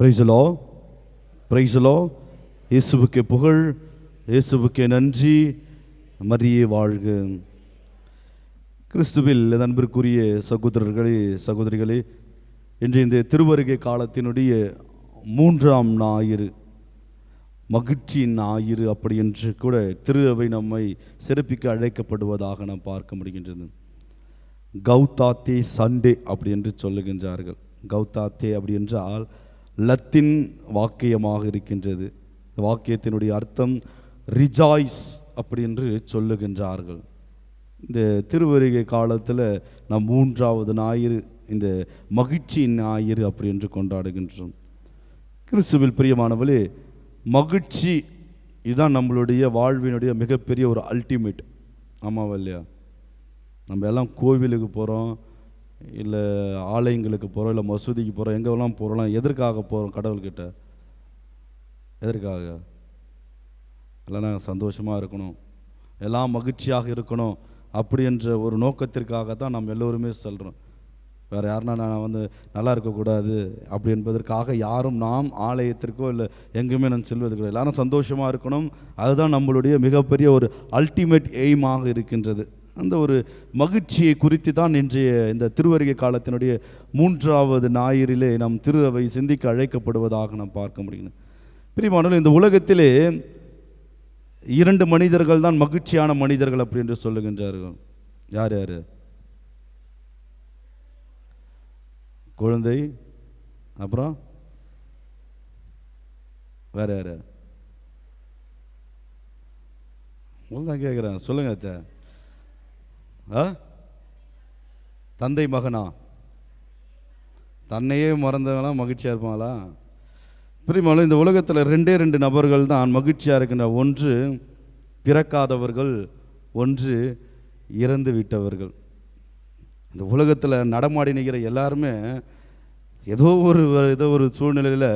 பிரைசலோ பிரைசலோ இயேசுவுக்கு புகழ் இயேசுவுக்கு நன்றி மரியே வாழ்க கிறிஸ்துவில் அன்பிற்குரிய சகோதரர்களே சகோதரிகளே இன்று இந்த திருவருகை காலத்தினுடைய மூன்றாம் ஞாயிறு மகிழ்ச்சியின் ஞாயிறு அப்படி என்று கூட திரு அவை நம்மை சிறப்பிக்க அழைக்கப்படுவதாக நாம் பார்க்க முடிகின்றது கௌதாத்தே சண்டே அப்படி என்று சொல்லுகின்றார்கள் கௌதாத்தே அப்படி என்றால் லத்தின் வாக்கியமாக இருக்கின்றது. இந்த வாக்கியத்தினுடைய அர்த்தம் ரிஜாய்ஸ் அப்படி என்று சொல்லுகின்றார்கள். இந்த திருவருகை காலத்தில் நாம் மூன்றாவது ஞாயிறு இந்த மகிழ்ச்சியின் ஞாயிறு அப்படி என்று கொண்டாடுகின்றோம். கிறிஸ்துவில் பிரியமானவளே மகிழ்ச்சி இதுதான் நம்மளுடைய வாழ்வினுடைய மிகப்பெரிய ஒரு அல்டிமேட் ஆமாவா இல்லையா? நம்ம எல்லாம் கோவிலுக்கு போகிறோம் இல்லை ஆலயங்களுக்கு போகிறோம் இல்லை மசூதிக்கு போகிறோம் எங்கெல்லாம் போகிறோம் எதற்காக போகிறோம் கடவுள்கிட்ட? எதற்காக? எல்லாம் நாங்கள் சந்தோஷமாக இருக்கணும். எல்லாம் மகிழ்ச்சியாக இருக்கணும். அப்படி என்ற ஒரு நோக்கத்திற்காக தான் நம்ம எல்லோருமே சொல்கிறோம் வேறு யாருன்னா நான் வந்து நல்லா இருக்கக்கூடாது அப்படி என்பதற்காக யாரும் நாம் ஆலயத்திற்கோ இல்லை எங்கேயுமே நான் செல்வது கிடையாது. எல்லாரும் சந்தோஷமாக இருக்கணும். அதுதான் நம்மளுடைய மிகப்பெரிய ஒரு அல்டிமேட் எய்மாக இருக்கின்றது. அந்த ஒரு மகிழ்ச்சியை குறித்து தான் இன்றைய இந்த திருவருகை காலத்தினுடைய மூன்றாவது ஞாயிறிலே நாம் திருவை சிந்திக்க அழைக்கப்படுவதாக நாம் பார்க்க முடியும் பிரியமானவர்களே இந்த உலகத்திலே இரண்டு மனிதர்கள் தான் மகிழ்ச்சியான மனிதர்கள் அப்படி என்று சொல்லுகின்றார்கள். யார் யார்? குழந்தை அப்புறம் வேற யாரு? தான் கேட்குறேன் சொல்லுங்க அத்தை. தந்தை மகனா? தன்னையே மறந்தவங்களாம் மகிழ்ச்சியாக இருப்பாங்களா பிரிமாலும் இந்த உலகத்தில் ரெண்டே ரெண்டு நபர்கள் தான் மகிழ்ச்சியாக இருக்கின்ற ஒன்று பிறக்காதவர்கள் ஒன்று இறந்து விட்டவர்கள். இந்த உலகத்தில் நடமாடி நிற்கிற எல்லாருமே ஏதோ ஒரு ஏதோ ஒரு சூழ்நிலையில்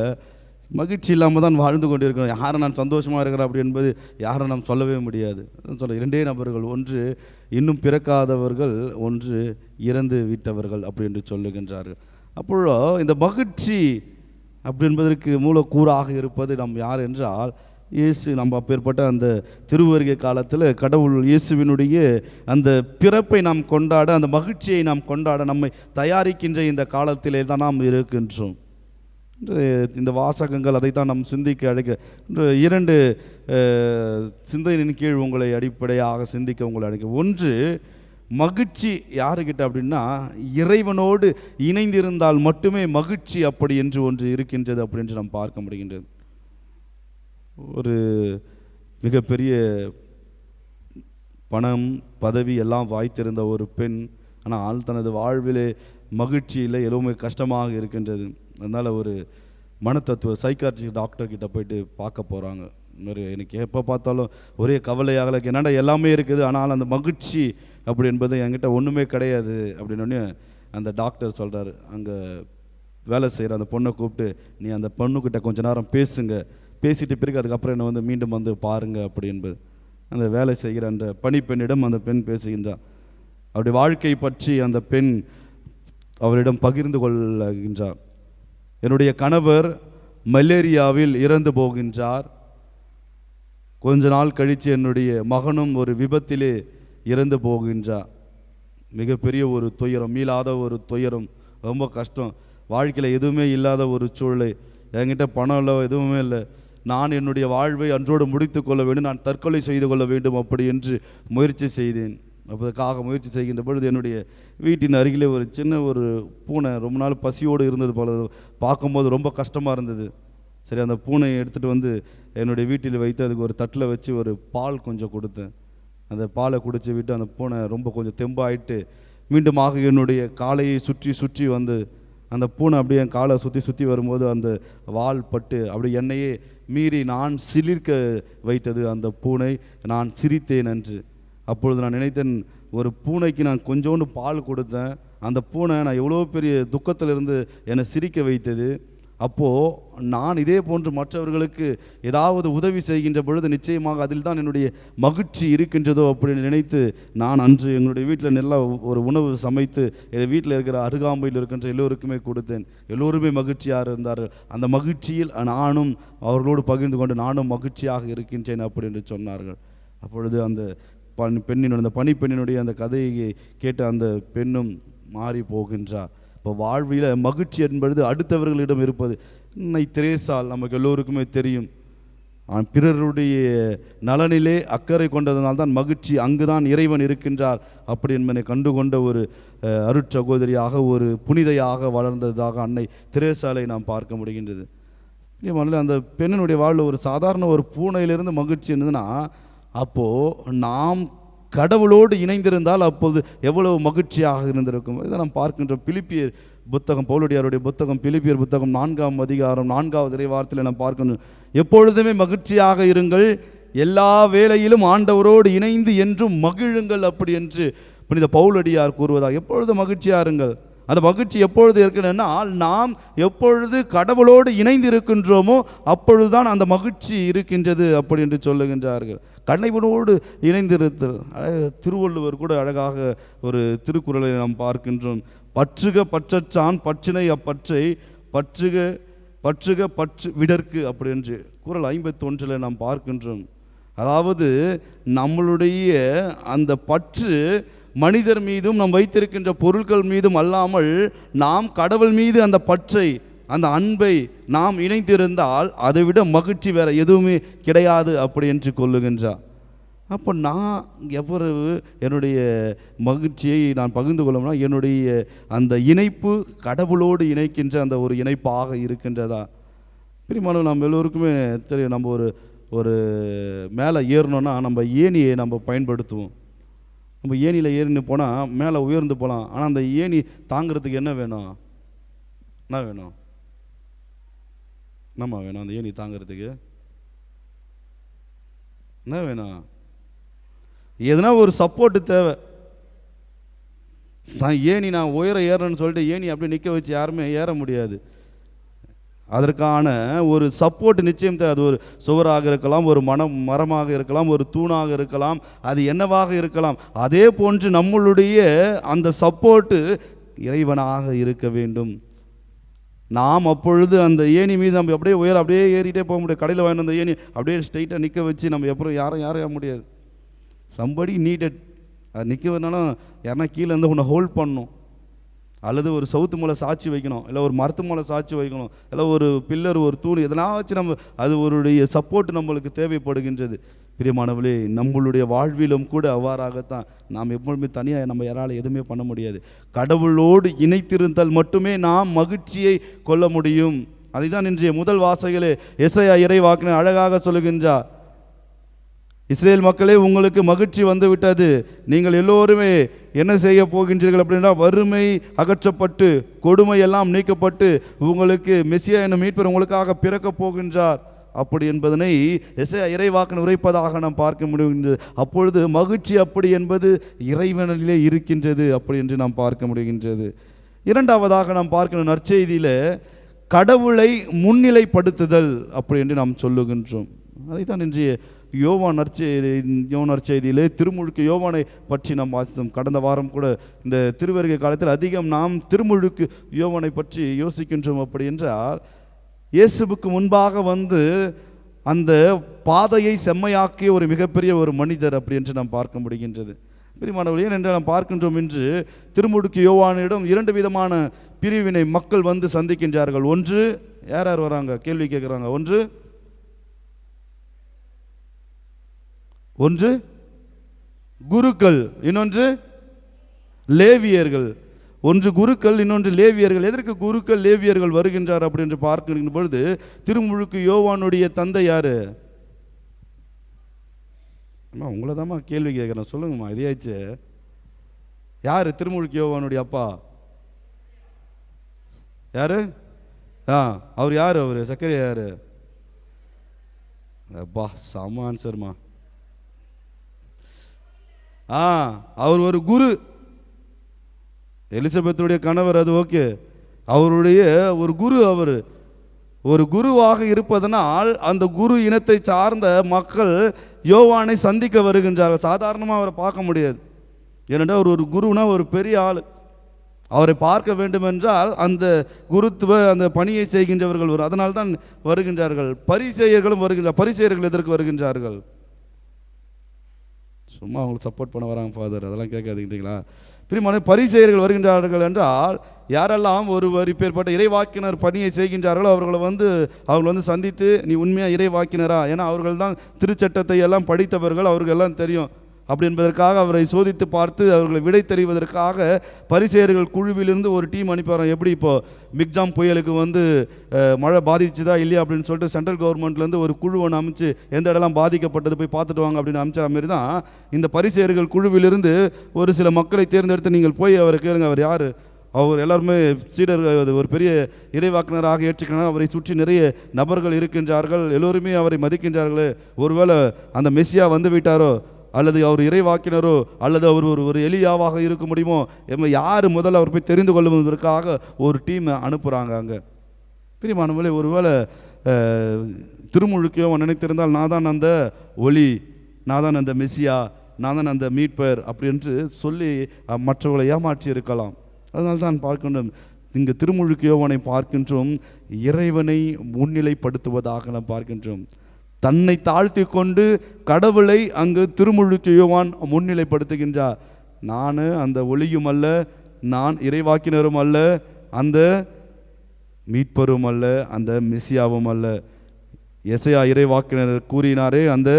மகிழ்ச்சி இல்லாமல் தான் வாழ்ந்து கொண்டிருக்கிறோம். யாரை நான் சந்தோஷமாக இருக்கிறேன் அப்படி என்பது யாரை நாம் சொல்லவே முடியாது. சொல்ல இரண்டே நபர்கள் ஒன்று இன்னும் பிறக்காதவர்கள் ஒன்று இறந்து விட்டவர்கள் அப்படி என்று சொல்லுகின்றார்கள். அப்பொழுதோ இந்த மகிழ்ச்சி அப்படி என்பதற்கு மூலக்கூறாக இருப்பது நாம் யார் என்றால் இயேசு நம்ம அப்பேற்பட்ட அந்த திருவருகை காலத்தில் கடவுள் இயேசுவினுடைய அந்த பிறப்பை நாம் கொண்டாட அந்த மகிழ்ச்சியை நாம் கொண்டாட நம்மை தயாரிக்கின்ற இந்த காலத்திலே தான் நாம் இருக்கின்றோம். இந்த வாசகங்கள் அதைத்தான் நம் சிந்திக்க அழைக்க இரண்டு அஹ், சிந்தனையின் கீழ் உங்களை அடிப்படையாக சிந்திக்க உங்களை அழைக்க ஒன்று மகிழ்ச்சி யாருக்கிட்ட அப்படின்னா இறைவனோடு இணைந்திருந்தால் மட்டுமே மகிழ்ச்சி அப்படி என்று ஒன்று இருக்கின்றது அப்படி என்று நாம் பார்க்க முடிகின்றது. ஒரு மிகப்பெரிய பணம் பதவி எல்லாம் வாய்த்திருந்த ஒரு பெண் ஆனால் தனது வாழ்விலே மகிழ்ச்சி இல்லை எதுவுமே கஷ்டமாக இருக்கின்றது. அதனால் ஒரு மனத்தத்துவ சைக்காட்ரி டாக்டர்கிட்ட போயிட்டு பார்க்க போகிறாங்க மாதிரி எனக்கு எப்போ பார்த்தாலும் ஒரே கவலையாக இருக்கு. என்னடா எல்லாமே இருக்குது ஆனால் அந்த மகிழ்ச்சி அப்படி என்பது என்கிட்ட ஒன்றுமே கிடையாது அப்படின்னோடனே அந்த டாக்டர் சொல்கிறாரு அங்கே வேலை செய்கிற அந்த பொண்ணை கூப்பிட்டு நீ அந்த பொண்ணுக்கிட்ட கொஞ்ச நேரம் பேசுங்க. பேசிட்டு பிறகு அதுக்கப்புறம் என்னை வந்து மீண்டும் வந்து பாருங்க அப்படி என்பது. அந்த வேலை செய்கிற அந்த பணிப்பெண்ணிடம் அந்த பெண் பேசுகின்றார் அவருடைய வாழ்க்கை பற்றி அந்த பெண் அவரிடம் பகிர்ந்து கொள்கின்றார் என்னுடைய கணவர் மலேரியாவில் இறந்து போகின்றார். கொஞ்ச நாள் கழித்து என்னுடைய மகனும் ஒரு விபத்திலே இறந்து போகின்றார். மிகப்பெரிய ஒரு துயரம் மீளாத ஒரு துயரம் ரொம்ப கஷ்டம். வாழ்க்கையில் எதுவுமே இல்லாத ஒரு சூழ்நிலை. என்கிட்ட பணம் இல்லை எதுவுமே இல்லை. நான் என்னுடைய வாழ்வை அன்றோடு முடித்து கொள்ள வேண்டும் நான் தற்கொலை செய்து கொள்ள வேண்டும் அப்படி என்று முயற்சி செய்தேன். அப்போதுக்காக முயற்சி செய்கின்ற பொழுது என்னுடைய வீட்டின் அருகிலே ஒரு சின்ன ஒரு பூனை ரொம்ப நாள் பசியோடு இருந்தது போல பார்க்கும்போது ரொம்ப கஷ்டமாக இருந்தது. சரி அந்த பூனையை எடுத்துகிட்டு வந்து என்னுடைய வீட்டில் வைத்து அதுக்கு ஒரு தட்டில் வச்சு ஒரு பால் கொஞ்சம் கொடுத்தேன். அந்த பாலை குடிச்சு விட்டு அந்த பூனை ரொம்ப கொஞ்சம் தெம்பாயிட்டு மீண்டுமாக என்னுடைய காலையை சுற்றி சுற்றி வந்து அந்த பூனை அப்படியே என் காலை சுற்றி சுற்றி வரும்போது அந்த வால் பட்டு அப்படி என்னையே மீறி நான் சிலிர்க்க வைத்தது அந்த பூனை. நான் சிரித்தேன் என்று அப்பொழுது நான் நினைத்தேன் ஒரு பூனைக்கு நான் கொஞ்சோண்டு பால் கொடுத்தேன். அந்த பூனை நான் எவ்வளோ பெரிய துக்கத்திலிருந்து என்னை சிரிக்க வைத்தது. அப்போது நான் இதே போன்று மற்றவர்களுக்கு ஏதாவது உதவி செய்கின்ற பொழுது நிச்சயமாக அதில் தான் என்னுடைய மகிழ்ச்சி இருக்கின்றதோ அப்படின்னு நினைத்து நான் அன்று எங்களுடைய வீட்டில் நல்லா ஒரு உணவு சமைத்து என் வீட்டில் இருக்கிற அருகாமையில் இருக்கின்ற எல்லோருக்குமே கொடுத்தேன். எல்லோருமே மகிழ்ச்சியாக இருந்தார்கள். அந்த மகிழ்ச்சியில் நானும் அவர்களோடு பகிர்ந்து கொண்டு நானும் மகிழ்ச்சியாக இருக்கின்றேன் அப்படி என்று சொன்னார்கள். அப்பொழுது அந்த பண் பெண்ணினுடைய அந்த பணிப்பெண்ணினுடைய அந்த கதையை கேட்ட அந்த பெண்ணும் மாறி போகின்றார். இப்போ வாழ்வில் மகிழ்ச்சி என்பது அடுத்தவர்களிடம் இருப்பது. இன்னை திரேசால் நமக்கு எல்லோருக்குமே தெரியும். பிறருடைய நலனிலே அக்கறை கொண்டதனால் தான் மகிழ்ச்சி அங்குதான் இறைவன் இருக்கின்றார் அப்படி என்பதை கண்டுகொண்ட ஒரு அருட்சகோதரியாக ஒரு புனிதையாக வளர்ந்ததாக அன்னை திரேசாலை நாம் பார்க்க முடிகின்றது. அந்த பெண்ணினுடைய வாழ்வில் ஒரு சாதாரண ஒரு பூனையிலிருந்து மகிழ்ச்சி என்னதுன்னா அப்போது நாம் கடவுளோடு இணைந்திருந்தால் அப்போது எவ்வளவு மகிழ்ச்சியாக இருந்திருக்கும். இதை நாம் பார்க்கின்ற பிலிப்பியர் புத்தகம் பவுலடியாருடைய புத்தகம் பிலிப்பியர் புத்தகம் நான்காம் அதிகாரம் நான்காவது இறைவாரத்தில் நாம் பார்க்கணும். எப்பொழுதுமே மகிழ்ச்சியாக இருங்கள். எல்லா வேளையிலும் ஆண்டவரோடு இணைந்து என்றும் மகிழுங்கள் அப்படி என்று புனித பவுலடியார் கூறுவதாக. எப்பொழுது மகிழ்ச்சியாக இருங்கள்? அந்த மகிழ்ச்சி எப்பொழுது இருக்கணும்னா நாம் எப்பொழுது கடவுளோடு இணைந்து இருக்கின்றோமோ அப்பொழுதுதான் அந்த மகிழ்ச்சி இருக்கின்றது அப்படி என்று சொல்லுகின்றார்கள். கண்ணைவனோடு இணைந்திருத்தல். திருவள்ளுவர் கூட அழகாக ஒரு திருக்குறளை நாம் பார்க்கின்றோம். பற்றுக பற்றச்சான் பற்றினை அப்பற்றை பற்றுக பற்றுக பற்று விடற்கு அப்படி என்று குறள் ஐம்பத்தொன்றில் நாம் பார்க்கின்றோம். அதாவது நம்மளுடைய அந்த பற்று மனிதர் மீதும் நாம் வைத்திருக்கின்ற பொருட்கள் மீதும் அல்லாமல் நாம் கடவுள் மீது அந்த பற்றை அந்த அன்பை நாம் இணைந்திருந்தால் அதை விட மகிழ்ச்சி வேறு எதுவுமே கிடையாது அப்படி என்று கொள்ளுகின்றார். அப்போ நான் எவ்வளவு என்னுடைய மகிழ்ச்சியை நான் பகிர்ந்து கொள்ளணும்னா என்னுடைய அந்த இணைப்பு கடவுளோடு இணைக்கின்ற அந்த ஒரு இணைப்பாக இருக்கின்றதா? பிரிமானவர்கள் நம்ம எல்லோருக்குமே தெரியும் நம்ம ஒரு ஒரு மேலே ஏறணும்னா நம்ம ஏணியை நம்ம பயன்படுத்துவோம். நம்ம ஏணியில் ஏறின்னு போனால் மேலே உயர்ந்து போகலாம். ஆனால் அந்த ஏணி தாங்கிறதுக்கு என்ன வேணும்? என்ன வேணும்? என்னம்மா வேணும்? அந்த ஏணி தாங்கிறதுக்கு. என்ன வேணும்? எதுனா ஒரு சப்போர்ட்டு தேவை. நான் ஏணி நான் உயர ஏறேன்னு சொல்லிட்டு ஏணி அப்படியே நிற்க வச்சு யாருமே ஏற முடியாது. அதற்கான ஒரு சப்போர்ட் நிச்சயம் தேவை. அது ஒரு சுவராக இருக்கலாம் ஒரு மனம் மரமாக இருக்கலாம் ஒரு தூணாக இருக்கலாம் அது என்னவாக இருக்கலாம். அதே போன்று நம்மளுடைய அந்த சப்போர்ட்டு இறைவனாக இருக்க வேண்டும். நாம் அப்பொழுது அந்த ஏணி மீது நம்ம அப்படியே உயர் அப்படியே ஏறிட்டே போக முடியாது. கடையில் வாங்கிட்டு அந்த ஏணி அப்படியே ஸ்ட்ரைட்டாக நிற்க வச்சு நம்ம எப்பறம் யாரும் யாரும் முடியாது. சம்படி நீடட் அது நிற்க வேணாலும் யாருன்னா கீழே இருந்து உன்னை ஹோல்ட் பண்ணணும். அல்லது ஒரு சவுத்து மூலை சாட்சி வைக்கணும். இல்லை ஒரு மரத்து மூலை சாட்சி வைக்கணும். இல்லை ஒரு பில்லர் ஒரு தூண் இதெல்லாம் வச்சு நம்ம அது ஒருடைய சப்போர்ட் நம்மளுக்கு தேவைப்படுகின்றது. பிரியமானவளே நம்மளுடைய வாழ்விலும் கூட அவ்வாறாகத்தான். நாம் எப்பொழுதுமே தனியாக நம்ம யாரால் எதுவுமே பண்ண முடியாது. கடவுளோடு இணைத்திருந்தால் மட்டுமே நாம் மகிழ்ச்சியை கொள்ள முடியும். அதை தான் இன்றைய முதல் வாசைகளே எஸ்ஐயா இறைவாக்கின அழகாக சொல்லுகின்றார். இஸ்ரேல் மக்களே உங்களுக்கு மகிழ்ச்சி வந்து விட்டது நீங்கள் எல்லோருமே என்ன செய்ய போகின்றீர்கள் அப்படின்னா வறுமை அகற்றப்பட்டு கொடுமை எல்லாம் நீக்கப்பட்டு உங்களுக்கு மெசியா என்னும் மீட்பர் உங்களுக்காக பிறக்கப் போகின்றார். அப்படி என்பதனை இசை இறைவாக்கன் உரைப்பதாக நாம் பார்க்க முடிகின்றது. அப்பொழுது மகிழ்ச்சி அப்படி என்பது இறைவனிலே இருக்கின்றது அப்படி என்று நாம் பார்க்க முடிகின்றது. இரண்டாவதாக நாம் பார்க்கணும் நற்செய்தியில் கடவுளை முன்னிலைப்படுத்துதல் அப்படி என்று நாம் சொல்லுகின்றோம். அதைத்தான் இன்றைய யோவான் நற்செய்தி யோவான் நற்செய்தியிலே திருமுழுக்கு யோவானை பற்றி நாம் வாசித்தோம். கடந்த வாரம் கூட இந்த திருவருகை காலத்தில் அதிகம் நாம் திருமுழுக்கு யோவானை பற்றி யோசிக்கின்றோம் அப்படி என்றால் இயேசுவுக்கு முன்பாக வந்து அந்த பாதையை செம்மையாக்கிய ஒரு மிகப்பெரிய ஒரு மனிதர் அப்படி என்று நாம் பார்க்க முடிகின்றது. பிரிமானவர்களே ஏனென்றால் நாம் பார்க்கின்றோம் என்று திருமுடுக்கு யோவானிடம் இரண்டு விதமான பிரிவினை மக்கள் வந்து சந்திக்கின்றார்கள். ஒன்று யார் யார் வராங்க? கேள்வி கேட்குறாங்க. ஒன்று ஒன்று குருக்கள். இன்னொன்று லேவியர்கள். ஒன்று குருக்கள் இன்னொன்று லேவியர்கள். எதற்கு குருக்கள் லேவியர்கள் வருகின்றார் அப்படின்னு பார்க்கின்ற பொழுது திருமுழுக்கு யோவானுடைய தந்தை யாரு? அம்மா உங்களை தாம்மா கேள்வி கேட்குறேன். சொல்லுங்கம்மா இதையாச்சு யார் திருமுழுக்கு யோவானுடைய அப்பா? யாரு? ஆ அவர் யார் அவர்? சக்கரை யார்? அப்பா செம ஆன்சர்மா ஆ அவர் ஒரு குரு. எலிசபெத்துடைய கணவர் அது ஓகே. அவருடைய ஒரு குரு அவர். ஒரு குருவாக இருப்பதனால் அந்த குரு இனத்தை சார்ந்த மக்கள் யோவானை சந்திக்க வருகின்றார்கள். சாதாரணமாக அவரை பார்க்க முடியாது. ஏனென்றால் அவர் ஒரு குருனா ஒரு பெரிய ஆள். அவரை பார்க்க வேண்டுமென்றால் அந்த குருத்துவ அந்த பணியை செய்கின்றவர்கள் வரும் அதனால் தான் வருகின்றார்கள். பரிசெயர்களும் வருகின்றார் பரிசெயர்கள் எதற்கு வருகின்றார்கள்? சும்மா அவங்களுக்கு சப்போர்ட் பண்ண வராங்க ஃபாதர் அதெல்லாம் கேட்காதீங்களா பிரிமான பரிசெயர்கள் வருகின்றார்கள் என்றால் யாரெல்லாம் ஒருவர் இப்பேற்பட்ட இறைவாக்கினர் பணியை செய்கின்றார்களோ அவர்களை வந்து அவர்கள் வந்து சந்தித்து நீ உண்மையாக இறைவாக்கினரா? ஏன்னா அவர்கள் தான் திருச்சட்டத்தை எல்லாம் படித்தவர்கள் அவர்கள் எல்லாம் தெரியும். அப்படி என்பதற்காக அவரை சோதித்து பார்த்து அவர்களை விடை தெரிவதற்காக பரிசெயர்கள் குழுவிலிருந்து ஒரு டீம் அனுப்பி எப்படி இப்போ மிக்ஜாம் புயலுக்கு வந்து மழை பாதிச்சுதா இல்லையா அப்படின்னு சொல்லிட்டு சென்ட்ரல் கவர்மெண்ட்லேருந்து ஒரு குழு ஒன்று அமைச்சு எந்த இடம்லாம் பாதிக்கப்பட்டது போய் பார்த்துட்டு வாங்க அப்படின்னு அமைச்சா மாதிரி தான் இந்த பரிசெயர்கள் குழுவிலிருந்து ஒரு சில மக்களை தேர்ந்தெடுத்து நீங்கள் போய் அவரை கேளுங்க. அவர் யார்? அவர் எல்லாருமே சீடர் அது ஒரு பெரிய இறைவாக்கினராக ஏற்றுக்கணும் அவரை சுற்றி நிறைய நபர்கள் இருக்கின்றார்கள். எல்லோருமே அவரை மதிக்கின்றார்கள். ஒருவேளை அந்த மெஸ்ஸியா வந்து விட்டாரோ? அல்லது அவர் இறைவாக்கினரோ அல்லது அவர் ஒரு ஒரு எலியாவாக இருக்க முடியுமோ யார் முதல்ல அவர் போய் தெரிந்து கொள்வதற்காக ஒரு டீம் அனுப்புகிறாங்க அங்கே. பிரியமானவர்களே ஒருவேளை திருமுழுக்கையோ நினைத்திருந்தால் நான் தான் அந்த ஒளி நான் தான் அந்த மெஸ்ஸியா நான் தான் அந்த மீட்பர் அப்படின்று சொல்லி மற்றவர்களை ஏமாற்றி இருக்கலாம். அதனால் தான் பார்க்கின்றோம் இங்கு திருமுழுக்கியோவனை பார்க்கின்றோம் இறைவனை முன்னிலைப்படுத்துவதாக நாம் பார்க்கின்றோம். தன்னை தாழ்த்தி கொண்டு கடவுளை அங்கு திருமுழுக்கு யோவான் முன்னிலைப்படுத்துகின்றார். நான் அந்த ஒளியும் அல்ல நான் இறைவாக்கினரும் அல்ல அந்த மீட்பரும் அல்ல அந்த மெசியாவும் அல்ல. எசையா இறைவாக்கினர் கூறினாரே அந்த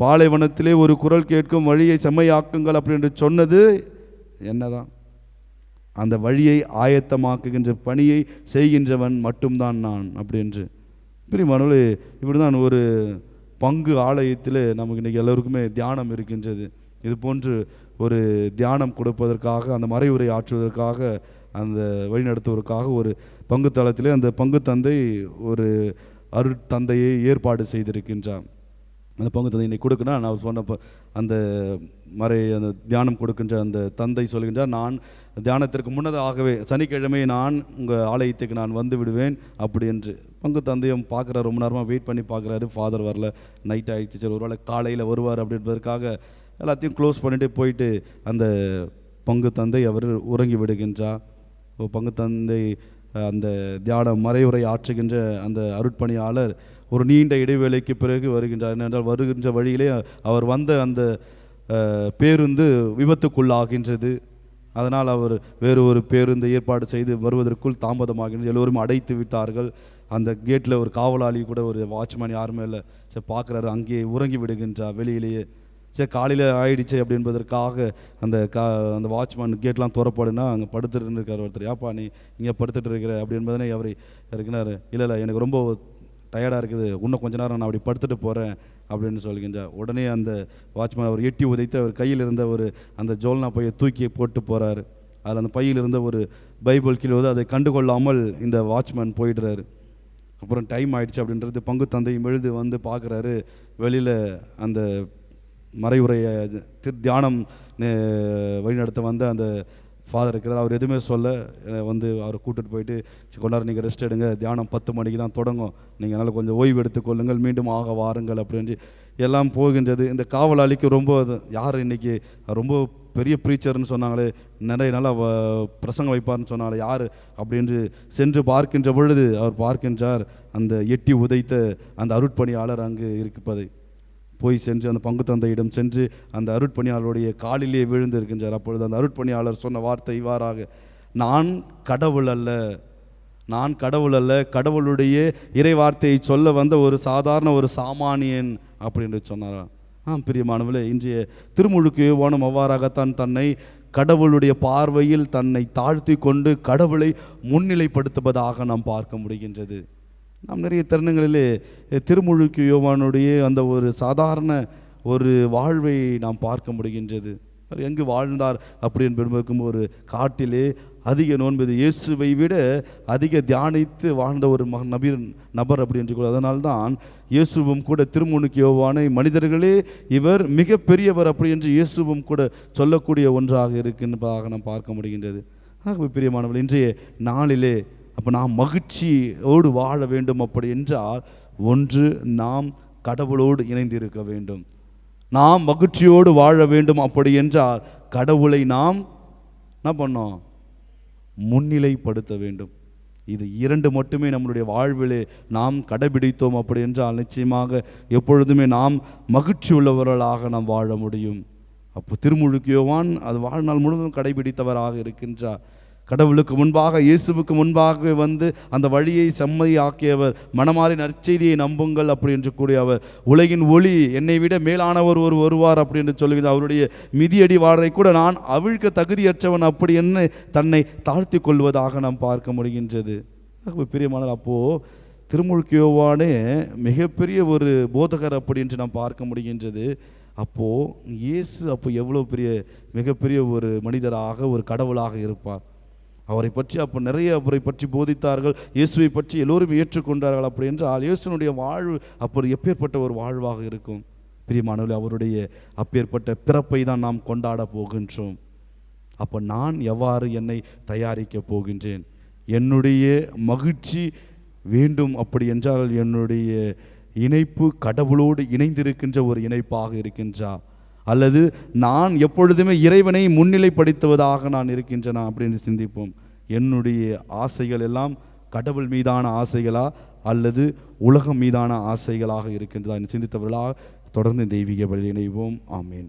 பாலைவனத்திலே ஒரு குரல் கேட்கும் வழியை செம்மையாக்குங்கள் அப்படின்னு சொன்னது என்னதான்? அந்த வழியை ஆயத்தமாக்குகின்ற பணியை செய்கின்றவன் மட்டும்தான் நான் அப்படின்று பிரிமானவர்களே இப்படி தான் ஒரு பங்கு ஆலயத்தில் நமக்கு இன்றைக்கி எல்லோருக்குமே தியானம் இருக்கின்றது. இது போன்று ஒரு தியானம் கொடுப்பதற்காக அந்த மறைவுரை ஆற்றுவதற்காக அந்த வழிநடத்துவதற்காக ஒரு பங்கு தளத்திலே அந்த பங்கு தந்தை ஒரு அருட்தந்தையை ஏற்பாடு செய்திருக்கின்றார் அந்த பங்கு தந்தை இன்னைக்கு கொடுக்கணும் நான் சொன்னப்போ அந்த மறை அந்த தியானம் கொடுக்கின்ற அந்த தந்தை சொல்கின்றார் நான் தியானத்திற்கு முன்னதாகவே சனிக்கிழமை நான் உங்கள் ஆலயத்துக்கு நான் வந்து விடுவேன் அப்படி என்று. பங்கு தந்தையும் பார்க்குறாரு ரொம்ப நேரமாக வெயிட் பண்ணி பார்க்குறாரு. ஃபாதர் வரல நைட் ஆகிடுச்சு சரி ஒருவேளை காலையில் வருவார் அப்படின்றதுக்காக எல்லாத்தையும் க்ளோஸ் பண்ணிட்டு போயிட்டு அந்த பங்கு தந்தை அவர் உறங்கி விடுகின்றார். பங்கு தந்தை அந்த தியான மறைவுரை ஆற்றுகின்ற அந்த அருட்பணியாளர் ஒரு நீண்ட இடைவேளைக்கு பிறகு வருகின்றார். ஏனென்றால் வருகின்ற வழியிலே அவர் வந்த அந்த பேருந்து விபத்துக்குள்ளாகின்றது. அதனால் அவர் வேறு ஒரு பேருந்து ஏற்பாடு செய்து வருவதற்குள் தாமதமாகின்றது. எல்லோரும் அடைத்து விட்டார்கள். அந்த கேட்டில் ஒரு காவலாளி கூட ஒரு வாட்ச்மேன் யாருமே இல்லை சரி பார்க்குறாரு. அங்கேயே உறங்கி விடுகின்றார். வெளியிலேயே சரி காலையில் ஆயிடுச்சு அப்படின்பதற்காக அந்த கா அந்த வாட்ச்மேன் கேட்லாம் துறப்படுனா அங்கே படுத்துட்டு இருக்கார் ஒருத்தர். ஏப்பா நீ இங்கே படுத்துட்டு இருக்கிற? அப்படி என்பதனே அவரை இருக்கிறார் இல்லை இல்லை எனக்கு ரொம்ப டயர்டாக இருக்குது இன்னும் கொஞ்ச நேரம் நான் அப்படி படுத்துட்டு போகிறேன் அப்படின்னு சொல்கின்ற உடனே அந்த வாட்ச்மேன் அவர் எட்டி உதைத்து அவர் கையில் இருந்த ஒரு அந்த ஜோல்னா பையை தூக்கி போட்டு போகிறாரு அதில் அந்த பையில் இருந்த ஒரு பைபிள் கீழே வந்து அதை கண்டுகொள்ளாமல் இந்த வாட்ச்மேன் போயிடுறாரு. அப்புறம் டைம் ஆயிடுச்சு அப்படின்றது பங்கு தந்தையும் எழுது வந்து பார்க்குறாரு. வெளியில் அந்த மறைவுரையை திரு தியானம் நே- வழிநடத்த வந்த அந்த ஃபாதர் இருக்கிறார். அவர் எதுவுமே சொல்ல வந்து அவரை கூட்டிட்டு போயிட்டு "சரி, கொண்டாரு நீங்கள் ரெஸ்ட் எடுங்க. தியானம் பத்து மணிக்கு தான் தொடங்கும். நீங்கள் அதனால் கொஞ்சம் ஓய்வு எடுத்துக்கொள்ளுங்கள். மீண்டும் ஆக வாருங்கள் அப்படின்னு எல்லாம் போகின்றது. இந்த காவலாளிக்கு ரொம்ப யார் இன்னைக்கு? ரொம்ப பெரிய ப்ரீச்சர்னு சொன்னாங்களே நிறைய நல்லா வ- பிரசங்கம் வைப்பார்னு சொன்னாங்களே யார்? அப்படின்னு சென்று பார்க்கின்ற பொழுது அவர் பார்க்கின்றார். அந்த எட்டி உதைத்த அந்த அருட்பணியாளர் அங்கு இருப்பதை. போய் சென்று அந்த பங்கு தந்தையிடம் சென்று அந்த அருட்பணியாளருடைய காலிலே விழுந்து இருக்கின்றார். அப்பொழுது அந்த அருட்பணியாளர் சொன்ன வார்த்தை இவ்வாறாக நான் கடவுள் அல்ல நான் கடவுள் அல்ல கடவுளுடைய இறை வார்த்தையை சொல்ல வந்த ஒரு சாதாரண ஒரு சாமானியன் அப்படின்னு சொன்னாரா ஆ பிரியமானவர்களே இன்றைய திருமுழுக்கு யோவானும் அவ்வாறாகத்தான் தன்னை கடவுளுடைய பார்வையில் தன்னை தாழ்த்தி கொண்டு கடவுளை முன்னிலைப்படுத்துவதாக நாம் பார்க்க முடிகின்றது. நாம் நிறைய தருணங்களிலே திருமுழுக்கு யோவானுடைய அந்த ஒரு சாதாரண ஒரு வாழ்வை நாம் பார்க்க முடிகின்றது. அவர் எங்கு வாழ்ந்தார் அப்படி என்பதுக்கும் ஒரு காட்டிலே அதிக நோன்பது இயேசுவை விட அதிக தியானித்து வாழ்ந்த ஒரு மக நபீர் நபர் அப்படி என்று கூட அதனால்தான் இயேசுவும் கூட திருமுனுக்கு யோவானை மனிதர்களே இவர் மிக பெரியவர் அப்படி என்று இயேசுவும் கூட சொல்லக்கூடிய ஒன்றாக இருக்கின்றதாக நாம் பார்க்க முடிகின்றது. ஆகவே பிரியமானவர்கள் இன்றைய நாளிலே அப்போ நாம் மகிழ்ச்சியோடு வாழ வேண்டும் அப்படி என்றால் ஒன்று நாம் கடவுளோடு இணைந்திருக்க வேண்டும். நாம் மகிழ்ச்சியோடு வாழ வேண்டும் அப்படி என்றால் கடவுளை நாம் என்ன பண்ணோம்? முன்னிலைப்படுத்த வேண்டும். இது இரண்டு மட்டுமே நம்மளுடைய வாழ்விலே நாம் கடைபிடித்தோம் அப்படி என்றால் நிச்சயமாக எப்பொழுதுமே நாம் மகிழ்ச்சி உள்ளவர்களாக நாம் வாழ முடியும். அப்போ திருமுழுக்கியோவான் அது வாழ்நாள் முழுவதும் கடைபிடித்தவராக இருக்கின்றார். கடவுளுக்கு முன்பாக இயேசுவுக்கு முன்பாக வந்து அந்த வழியை செம்மையாக்கியவர். மனமாறி நற்செய்தியை நம்புங்கள் அப்படி என்று கூடிய அவர் உலகின் ஒளி என்னை விட மேலானவர் ஒரு வருவார் அப்படி என்று சொல்லுகிறார் அவருடைய மிதியடி வாழை கூட நான் அவிழ்க்க தகுதியற்றவன் அப்படி என்ன தன்னை தாழ்த்தி கொள்வதாக நாம் பார்க்க முடிகின்றது. பிரியமானால் அப்போது திருமுழுக்கியோவானே மிகப்பெரிய ஒரு போதகர் அப்படி என்று நாம் பார்க்க முடிகின்றது. அப்போது இயேசு அப்போ எவ்வளோ பெரிய மிகப்பெரிய ஒரு மனிதராக ஒரு கடவுளாக இருப்பார். அவரை பற்றி அப்போ நிறைய அவரை பற்றி போதித்தார்கள். இயேசுவை பற்றி எல்லோரும் ஏற்றுக்கொண்டார்கள். அப்படி என்றால் இயேசுனுடைய வாழ்வு அப்போ எப்பேற்பட்ட ஒரு வாழ்வாக இருக்கும்? பிரியமானவர்களே அவருடைய அப்பேற்பட்ட பிறப்பை தான் நாம் கொண்டாட போகின்றோம். அப்போ நான் எவ்வாறு என்னை தயாரிக்க போகின்றேன்? என்னுடைய மகிழ்ச்சி வேண்டும் அப்படி என்றால் என்னுடைய இணைப்பு கடவுளோடு இணைந்திருக்கின்ற ஒரு இணைப்பாக இருக்கின்றா அல்லது நான் எப்பொழுதுமே இறைவனை முன்னிலைப்படுத்துவதாக நான் இருக்கின்றனா அப்படின்னு சிந்திப்போம். என்னுடைய ஆசைகள் எல்லாம் கடவுள் மீதான ஆசைகளா அல்லது உலகம் மீதான ஆசைகளாக இருக்கின்றதா என்று சிந்தித்தவர்களாக தொடர்ந்து தெய்வீக வழி இணைவோம். ஆமேன்.